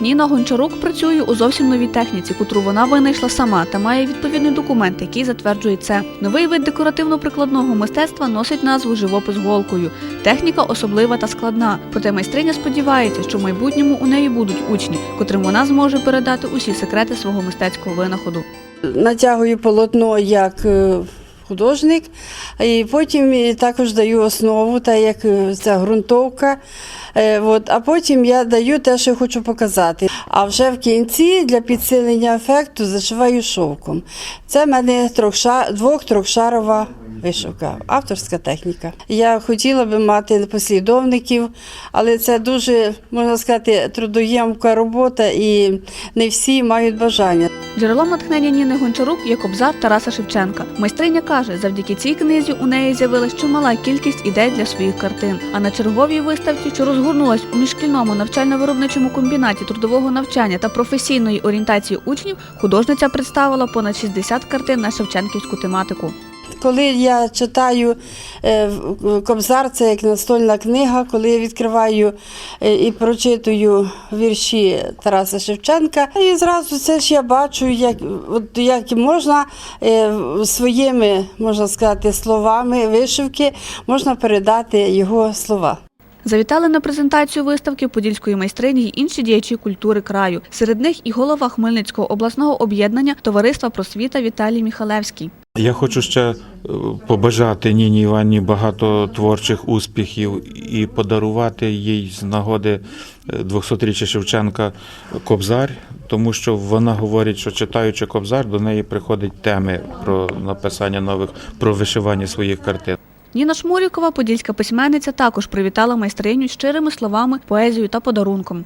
Ніна Гончарук працює у зовсім новій техніці, котру вона винайшла сама та має відповідний документ, який затверджує це. Новий вид декоративно-прикладного мистецтва носить назву живопис голкою. Техніка особлива та складна. Проте майстриня сподівається, що в майбутньому у неї будуть учні, котрим вона зможе передати усі секрети свого мистецького винаходу. Натягую полотно як е, художник, і потім також даю основу, та як е, ця ґрунтовка. Е, От, а потім я даю те, що я хочу показати. А вже в кінці для підсилення ефекту зашиваю шовком. Це в мене трьохша- двох-трьохшарова вишивка, авторська техніка. Я хотіла би мати послідовників, але це дуже, можна сказати, трудоємка робота і не всі мають бажання. Джерелом натхнення Ніни Гончарук є кобзар Тараса Шевченка. Майстриня каже, завдяки цій книзі у неї з'явилась чимала кількість ідей для своїх картин. А на черговій виставці, що розгорнулась у міжшкільному навчально-виробничому комбінаті трудового навчання та професійної орієнтації учнів, художниця представила понад 60 картин на шевченківську тематику. Коли я читаю е, Кобзар, це як настольна книга, коли я відкриваю е, і прочитую вірші Тараса Шевченка, і зразу це ж я бачу, як, от, як можна е, своїми, можна сказати, словами вишивки можна передати його слова. Завітали на презентацію виставки подільської майстрині й інші діячі культури краю. Серед них і голова Хмельницького обласного об'єднання Товариства просвіта Віталій Міхалевський. Я хочу ще е, побажати Ніні Іванні багато творчих успіхів і подарувати їй з нагоди е, 200-річчя Шевченка Кобзар, тому що вона говорить, що читаючи Кобзар, до неї приходять теми про написання нових, про вишивання своїх картин. Ніна Шмурікова, подільська письменниця, також привітала майстриню щирими словами, поезією та подарунком.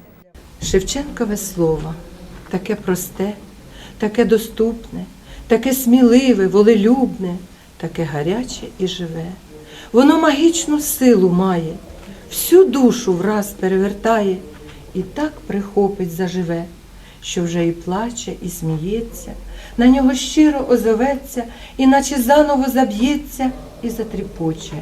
Шевченкове слово таке просте, таке доступне, таке сміливе, волелюбне, таке гаряче і живе. Воно магічну силу має, всю душу враз перевертає і так прихопить заживе, що вже і плаче, і сміється, на нього щиро озоветься, і наче заново заб'ється і затріпоче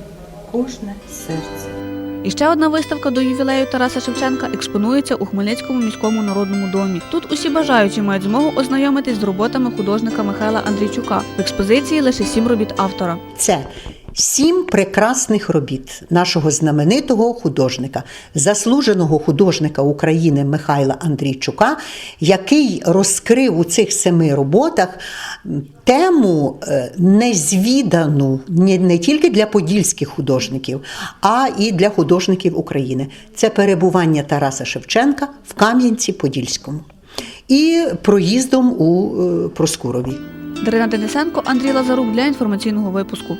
кожне серце. І ще одна виставка до ювілею Тараса Шевченка експонується у Хмельницькому міському народному домі. Тут усі бажаючі мають змогу ознайомитись з роботами художника Михайла Андрійчука. В експозиції лише сім робіт автора. Це сім прекрасних робіт нашого знаменитого художника, заслуженого художника України Михайла Андрійчука, який розкрив у цих семи роботах тему е, незвідану не, тільки для подільських художників, а і для художників України. Це перебування Тараса Шевченка в Кам'янці-Подільському і проїздом у е, Проскурові. Дарина Денисенко, Андрій Лазарук для інформаційного випуску.